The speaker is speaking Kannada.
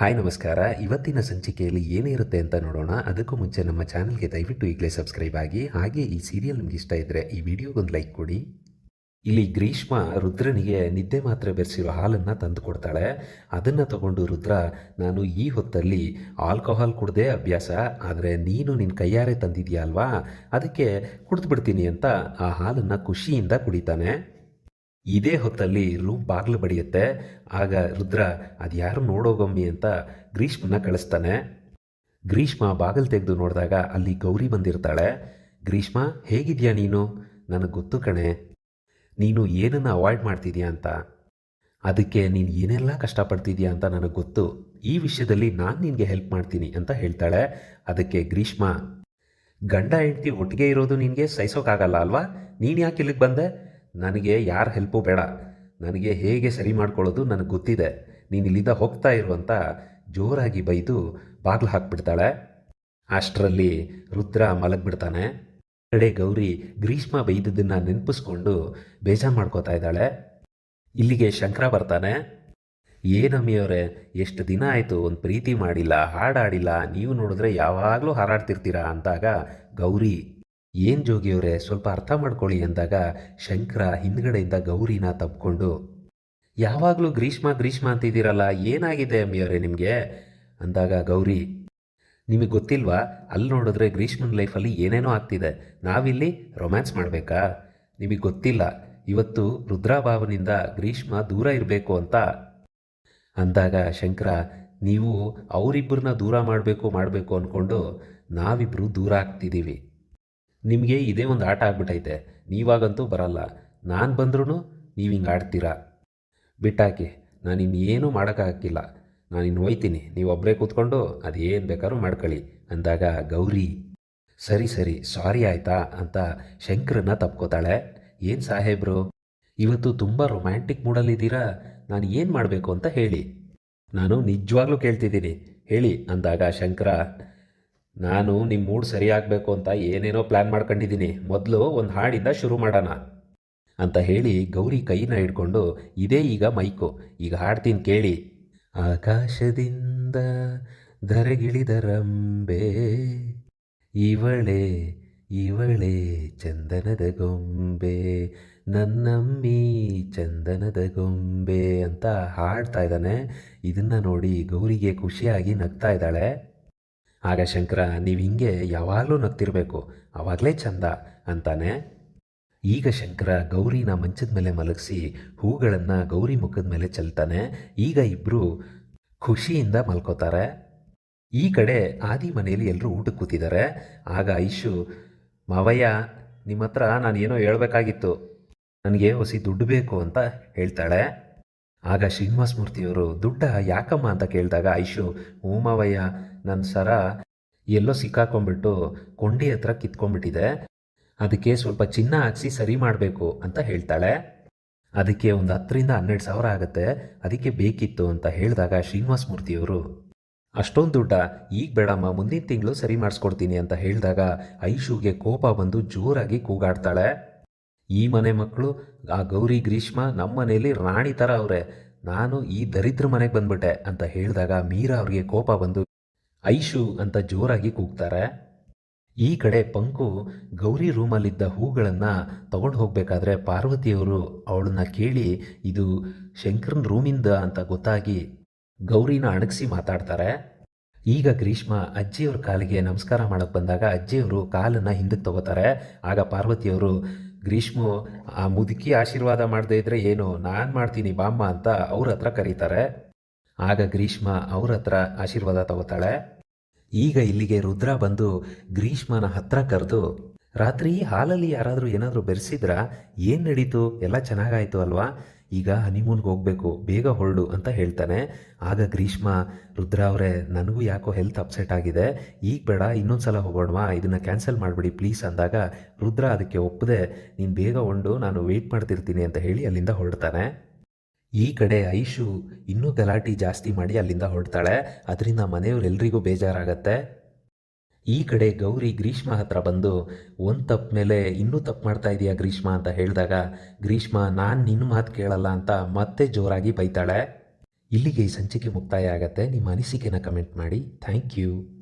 ಹಾಯ್, ನಮಸ್ಕಾರ. ಇವತ್ತಿನ ಸಂಚಿಕೆಯಲ್ಲಿ ಏನಿರುತ್ತೆ ಅಂತ ನೋಡೋಣ. ಅದಕ್ಕೂ ಮುಂಚೆ ನಮ್ಮ ಚಾನಲ್ಗೆ ದಯವಿಟ್ಟು ಈಗಲೇ ಸಬ್ಸ್ಕ್ರೈಬ್ ಆಗಿ. ಹಾಗೆ ಈ ಸೀರಿಯಲ್ ನಿಮ್ಗೆ ಇಷ್ಟ ಇದ್ದರೆ ಈ ವಿಡಿಯೋಗೊಂದು ಲೈಕ್ ಕೊಡಿ. ಇಲ್ಲಿ ಗ್ರೀಷ್ಮ ರುದ್ರನಿಗೆ ನಿದ್ದೆ ಮಾತ್ರ ಬೆರೆಸಿರೋ ಹಾಲನ್ನು ತಂದು ಕೊಡ್ತಾಳೆ. ಅದನ್ನು ತಗೊಂಡು ರುದ್ರ, ನಾನು ಈ ಹೊತ್ತಲ್ಲಿ ಆಲ್ಕೋಹಾಲ್ ಕುಡ್ದೇ ಅಭ್ಯಾಸ. ಆದರೆ ನೀನು ನಿನ್ನ ಕೈಯಾರೆ ತಂದಿದೆಯಾ ಅಲ್ವಾ? ಅದಕ್ಕೆ ಕುಡಿದ್ಬಿಡ್ತೀನಿ ಅಂತ ಆ ಹಾಲನ್ನು ಖುಷಿಯಿಂದ ಕುಡಿತಾನೆ. ಇದೇ ಹೊತ್ತಲ್ಲಿ ರೂಮ್ ಬಾಗಿಲು ಬಡಿಯುತ್ತೆ. ಆಗ ರುದ್ರ, ಅದ್ಯಾರು ನೋಡೋಗಮ್ಮಿ ಅಂತ ಗ್ರೀಷ್ಮನ ಕಳಿಸ್ತಾನೆ. ಗ್ರೀಷ್ಮ ಬಾಗಿಲು ತೆಗೆದು ನೋಡಿದಾಗ ಅಲ್ಲಿ ಗೌರಿ ಬಂದಿರ್ತಾಳೆ. ಗ್ರೀಷ್ಮ, ಹೇಗಿದ್ಯಾ ನೀನು? ನನಗೆ ಗೊತ್ತು ಕಣೆ. ನೀನು ಏನನ್ನು ಅವಾಯ್ಡ್ ಮಾಡ್ತಿದ್ಯಾ ಅಂತ. ಅದಕ್ಕೆ ನೀನು ಏನೆಲ್ಲ ಕಷ್ಟಪಡ್ತಿದ್ಯಾ ಅಂತ ನನಗೆ ಗೊತ್ತು. ಈ ವಿಷಯದಲ್ಲಿ ನಾನು ನಿನಗೆ ಹೆಲ್ಪ್ ಮಾಡ್ತೀನಿ ಅಂತ ಹೇಳ್ತಾಳೆ. ಅದಕ್ಕೆ ಗ್ರೀಷ್ಮ, ಗಂಡ ಹೆಂಡ್ತಿ ಒಟ್ಟಿಗೆ ಇರೋದು ನಿನಗೆ ಸಹಿಸೋಕ್ಕಾಗಲ್ಲ ಅಲ್ವಾ? ನೀನು ಯಾಕೆ ಇಲ್ಲಿಗೆ ಬಂದೆ? ನನಗೆ ಯಾರ ಹೆಲ್ಪು ಬೇಡ. ನನಗೆ ಹೇಗೆ ಸರಿ ಮಾಡ್ಕೊಳ್ಳೋದು ನನಗೆ ಗೊತ್ತಿದೆ. ನೀನು ಇಲ್ಲಿಂದ ಹೋಗ್ತಾ ಇರುವಂತ ಜೋರಾಗಿ ಬೈದು ಬಾಗಿಲು ಹಾಕ್ಬಿಡ್ತಾಳೆ. ಅಷ್ಟರಲ್ಲಿ ರುದ್ರ ಮಲಗಿಬಿಡ್ತಾನೆ. ಕಡೆ ಗೌರಿ ಗ್ರೀಷ್ಮ ಬೈದದ್ದನ್ನು ನೆನಪಿಸ್ಕೊಂಡು ಬೇಜಾರು ಮಾಡ್ಕೋತಾ ಇದ್ದಾಳೆ. ಇಲ್ಲಿಗೆ ಶಂಕರ ಬರ್ತಾನೆ. ಏನಮ್ಮಿಯವರೇ ಎಷ್ಟು ದಿನ ಆಯಿತು ಒಂದು ಪ್ರೀತಿ ಮಾಡಿಲ್ಲ, ಹಾಡಾಡಿಲ್ಲ, ನೀವು ನೋಡಿದ್ರೆ ಯಾವಾಗಲೂ ಹಾರಾಡ್ತಿರ್ತೀರಾ? ಅಂದಾಗ ಗೌರಿ ಏನು ಜೋಗಿಯವರೇ ಸ್ವಲ್ಪ ಅರ್ಥ ಮಾಡ್ಕೊಳ್ಳಿ ಅಂದಾಗ ಶಂಕರ ಹಿಂದ್ಗಡೆಯಿಂದ ಗೌರಿನ ತಪ್ಕೊಂಡು, ಯಾವಾಗಲೂ ಗ್ರೀಷ್ಮ ಗ್ರೀಷ್ಮ ಅಂತಿದ್ದೀರಲ್ಲ, ಏನಾಗಿದೆ ಅಮ್ಮಿಯವರೇ ನಿಮಗೆ? ಅಂದಾಗ ಗೌರಿ, ನಿಮಗೆ ಗೊತ್ತಿಲ್ವಾ, ಅಲ್ಲಿ ನೋಡಿದ್ರೆ ಗ್ರೀಷ್ಮನ ಲೈಫಲ್ಲಿ ಏನೇನೋ ಆಗ್ತಿದೆ, ನಾವಿಲ್ಲಿ ರೊಮ್ಯಾನ್ಸ್ ಮಾಡಬೇಕಾ? ನಿಮಗೆ ಗೊತ್ತಿಲ್ಲ, ಇವತ್ತು ರುದ್ರಾಭಾವನಿಂದ ಗ್ರೀಷ್ಮ ದೂರ ಇರಬೇಕು ಅಂತ. ಅಂದಾಗ ಶಂಕರ, ನೀವು ಅವರಿಬ್ಬರನ್ನ ದೂರ ಮಾಡಬೇಕು ಮಾಡಬೇಕು ಅಂದ್ಕೊಂಡು ನಾವಿಬ್ಬರು ದೂರ ಆಗ್ತಿದ್ದೀವಿ. ನಿಮಗೆ ಇದೇ ಒಂದು ಆಟ ಆಗ್ಬಿಟ್ಟೈತೆ ನೀವಾಗಂತೂ ಬರಲ್ಲ. ನಾನು ಬಂದ್ರೂ ನೀವು ಹಿಂಗೆ ಆಡ್ತೀರಾ? ಬಿಟ್ಟಾಕಿ, ನಾನು ಇನ್ನೇನು ಮಾಡೋಕ್ಕಾಗಿಲ್ಲ ನಾನು ಇನ್ನು ಹೋಯ್ತೀನಿ. ನೀವು ಒಬ್ಬರೇ ಕೂತ್ಕೊಂಡು ಅದೇನು ಬೇಕಾದ್ರೂ ಮಾಡ್ಕೊಳ್ಳಿ ಅಂದಾಗ ಗೌರಿ, ಸರಿ ಸರಿ, ಸಾರಿ ಆಯ್ತಾ ಅಂತ ಶಂಕರನ್ನ ತಪ್ಕೋತಾಳೆ. ಏನು ಸಾಹೇಬ್ರು? ಇವತ್ತು ತುಂಬ ರೊಮ್ಯಾಂಟಿಕ್ ಮೂಡಲ್ಲಿದ್ದೀರಾ ನಾನು ಏನು ಮಾಡಬೇಕು ಅಂತ ಹೇಳಿ. ನಾನು ನಿಜವಾಗ್ಲೂ ಕೇಳ್ತಿದ್ದೀನಿ. ಹೇಳಿ ಅಂದಾಗ ಶಂಕರ ನಾನು ನಿಮ್ಮ ಮೂಡ್ ಸರಿಯಾಗಬೇಕು ಅಂತ ಏನೇನೋ ಪ್ಲ್ಯಾನ್ ಮಾಡ್ಕೊಂಡಿದ್ದೀನಿ ಮೊದಲು ಒಂದು ಹಾಡಿಂದ ಶುರು ಮಾಡೋಣ ಅಂತ ಹೇಳಿ ಗೌರಿ ಕೈನ ಹಿಡ್ಕೊಂಡು, ಇದೇ ಈಗ ಮೈಕು. ಈಗ ಹಾಡ್ತೀನಿ ಕೇಳಿ. ಆಕಾಶದಿಂದ ಧರೆಗಿಳಿದರಂಬೆ ಇವಳೆ ಇವಳೆ ಚಂದನದ ಗೊಂಬೆ, ನನ್ನಮ್ಮಿ ಚಂದನದ ಗೊಂಬೆ ಅಂತ ಹಾಡ್ತಾ ಇದ್ದಾನೆ. ಇದನ್ನು ನೋಡಿ ಗೌರಿಗೆ ಖುಷಿಯಾಗಿ ನಗ್ತಾ ಇದ್ದಾಳೆ. ಆಗ ಶಂಕರ, ನೀವು ಹಿಂಗೆ ಯಾವಾಗಲೂ ನಗ್ತಿರಬೇಕು ಆವಾಗಲೇ ಚಂದ ಅಂತಾನೆ. ಈಗ ಶಂಕರ ಗೌರಿನ ಮಂಚದ ಮೇಲೆ ಮಲಗಿಸಿ ಹೂಗಳನ್ನು ಗೌರಿ ಮುಖದ ಮೇಲೆ ಚೆಲ್ತಾನೆ. ಈಗ ಇಬ್ಬರು ಖುಷಿಯಿಂದ ಮಲ್ಕೋತಾರೆ. ಈ ಕಡೆ ಆದಿ ಮನೆಯಲ್ಲಿ ಎಲ್ಲರೂ ಊಟಕ್ಕೆ ಕೂತಿದ್ದಾರೆ ಆಗ ಐಶು, ಮಾವಯ್ಯ ನಿಮ್ಮ ಹತ್ರ ನಾನು ಏನೋ ಹೇಳಬೇಕಾಗಿತ್ತು. ನನಗೆ ಹೊಸಿ ದುಡ್ಡು ಬೇಕು ಅಂತ ಹೇಳ್ತಾಳೆ. ಆಗ ಶ್ರೀನಿವಾಸ ಮೂರ್ತಿಯವರು, ದುಡ್ಡ ಯಾಕಮ್ಮ? ಅಂತ ಕೇಳಿದಾಗ ಐಶು, ಹ್ಞೂ ನನ್ನ ಸರ ಎಲ್ಲೋ ಸಿಕ್ಕಾಕೊಂಡ್ಬಿಟ್ಟು ಕೊಂಡಿ ಹತ್ರ ಕಿತ್ಕೊಂಡ್ಬಿಟ್ಟಿದೆ ಅದಕ್ಕೆ ಸ್ವಲ್ಪ ಚಿನ್ನ ಹಾಕ್ಸಿ ಸರಿ ಮಾಡಬೇಕು ಅಂತ ಹೇಳ್ತಾಳೆ. ಅದಕ್ಕೆ ಒಂದು ಹತ್ತರಿಂದ ಹನ್ನೆರಡು ಸಾವಿರ ಆಗುತ್ತೆ. ಅದಕ್ಕೆ ಬೇಕಿತ್ತು ಅಂತ ಹೇಳಿದಾಗ ಶ್ರೀನಿವಾಸ ಮೂರ್ತಿಯವರು, ಅಷ್ಟೊಂದು ದುಡ್ಡ, ಈಗ ಬೇಡಮ್ಮ, ಮುಂದಿನ ತಿಂಗಳು ಸರಿ ಮಾಡಿಸ್ಕೊಡ್ತೀನಿ ಅಂತ ಹೇಳಿದಾಗ ಐಶುಗೆ ಕೋಪ ಬಂದು ಜೋರಾಗಿ ಕೂಗಾಡ್ತಾಳೆ. ಈ ಮನೆ ಮಕ್ಕಳು ಆ ಗೌರಿ ಗ್ರೀಷ್ಮ ನಮ್ಮ ಮನೆಯಲ್ಲಿ ರಾಣಿ ಥರ ಅವರೇ. ನಾನು ಈ ದರಿದ್ರ ಮನೆಗೆ ಬಂದ್ಬಿಟ್ಟೆ ಅಂತ ಹೇಳಿದಾಗ ಮೀರಾ ಅವ್ರಿಗೆ ಕೋಪ ಬಂದು ಐಶು ಅಂತ ಜೋರಾಗಿ ಕೂಗ್ತಾರೆ. ಈ ಕಡೆ ಪಂಕು ಗೌರಿ ರೂಮಲ್ಲಿದ್ದ ಹೂಗಳನ್ನು ತಗೊಂಡು ಹೋಗಬೇಕಾದ್ರೆ ಪಾರ್ವತಿಯವರು ಅವಳನ್ನ ಕೇಳಿ, ಇದು ಶಂಕರನ್ ರೂಮಿಂದ ಅಂತ ಗೊತ್ತಾಗಿ ಗೌರಿನ ಅಣಗಿಸಿ ಮಾತಾಡ್ತಾರೆ. ಈಗ ಗ್ರೀಷ್ಮ ಅಜ್ಜಿಯವ್ರ ಕಾಲಿಗೆ ನಮಸ್ಕಾರ ಮಾಡಕ್ಕೆ ಬಂದಾಗ ಅಜ್ಜಿಯವರು ಕಾಲನ್ನು ಹಿಂದಕ್ಕೆ ತಗೋತಾರೆ. ಆಗ ಪಾರ್ವತಿಯವರು, ಗ್ರೀಷ್ಮ, ಆ ಮುದುಕಿ ಆಶೀರ್ವಾದ ಮಾಡದೇ ಇದ್ರೆ ಏನು? ನಾನು ಮಾಡ್ತೀನಿ ಬಾಮ್ಮ ಅಂತ ಅವ್ರ ಹತ್ರ ಕರೀತಾರೆ. ಆಗ ಗ್ರೀಷ್ಮ ಅವ್ರ ಹತ್ರ ಆಶೀರ್ವಾದ ತಗೋತಾಳೆ. ಈಗ ಇಲ್ಲಿಗೆ ರುದ್ರ ಬಂದು ಗ್ರೀಷ್ಮನ ಹತ್ರ ಕರೆದು, ರಾತ್ರಿ ಹಾಲಲ್ಲಿ ಯಾರಾದರೂ ಏನಾದರೂ ಬೆರೆಸಿದ್ರಾ? ಏನು ನಡೀತು? ಎಲ್ಲ ಚೆನ್ನಾಗಾಯಿತು ಅಲ್ವಾ? ಈಗ ಹನಿಮೂನ್ಗೆ ಹೋಗಬೇಕು, ಬೇಗ ಹೊರಡು, ಅಂತ ಹೇಳ್ತಾನೆ. ಆಗ ಗ್ರೀಷ್ಮ, ರುದ್ರ ಅವರೇ, ನನಗೂ ಯಾಕೋ ಹೆಲ್ತ್ ಅಪ್ಸೆಟ್ ಆಗಿದೆ. ಈಗ ಬೇಡ ಇನ್ನೊಂದು ಸಲ ಹೋಗೋಣವಾ? ಇದನ್ನು ಕ್ಯಾನ್ಸಲ್ ಮಾಡಿಬಿಡಿ ಪ್ಲೀಸ್ ಅಂದಾಗ ರುದ್ರ ಅದಕ್ಕೆ ಒಪ್ಪದೆ ನೀನು ಬೇಗ ಹೊಂಡು ನಾನು ವೆಯ್ಟ್ ಮಾಡ್ತಿರ್ತೀನಿ, ಅಂತ ಹೇಳಿ ಅಲ್ಲಿಂದ ಹೊರಡ್ತಾನೆ. ಈ ಕಡೆ ಐಶು ಇನ್ನೂ ಗಲಾಟೆ ಜಾಸ್ತಿ ಮಾಡಿ ಅಲ್ಲಿಂದ ಹೊರಡ್ತಾಳೆ. ಅದರಿಂದ ಮನೆಯವರೆಲ್ಲರಿಗೂ ಬೇಜಾರಾಗತ್ತೆ. ಈ ಕಡೆ ಗೌರಿ ಗ್ರೀಷ್ಮ ಹತ್ರ ಬಂದು, ಒಂದು ತಪ್ಪು ಮೇಲೆ ಇನ್ನೂ ತಪ್ಪು ಮಾಡ್ತಾ ಇದೀಯಾ ಗ್ರೀಷ್ಮ? ಅಂತ ಹೇಳಿದಾಗ, ಗ್ರೀಷ್ಮ, ನಾನು ನಿನ್ನ ಮಾತು ಕೇಳಲ್ಲ ಅಂತ ಮತ್ತೆ ಜೋರಾಗಿ ಬೈತಾಳೆ. ಇಲ್ಲಿಗೆ ಈ ಸಂಚಿಕೆ ಮುಕ್ತಾಯ ಆಗತ್ತೆ. ನಿಮ್ಮ ಅನಿಸಿಕೆನ ಕಮೆಂಟ್ ಮಾಡಿ. Thank you.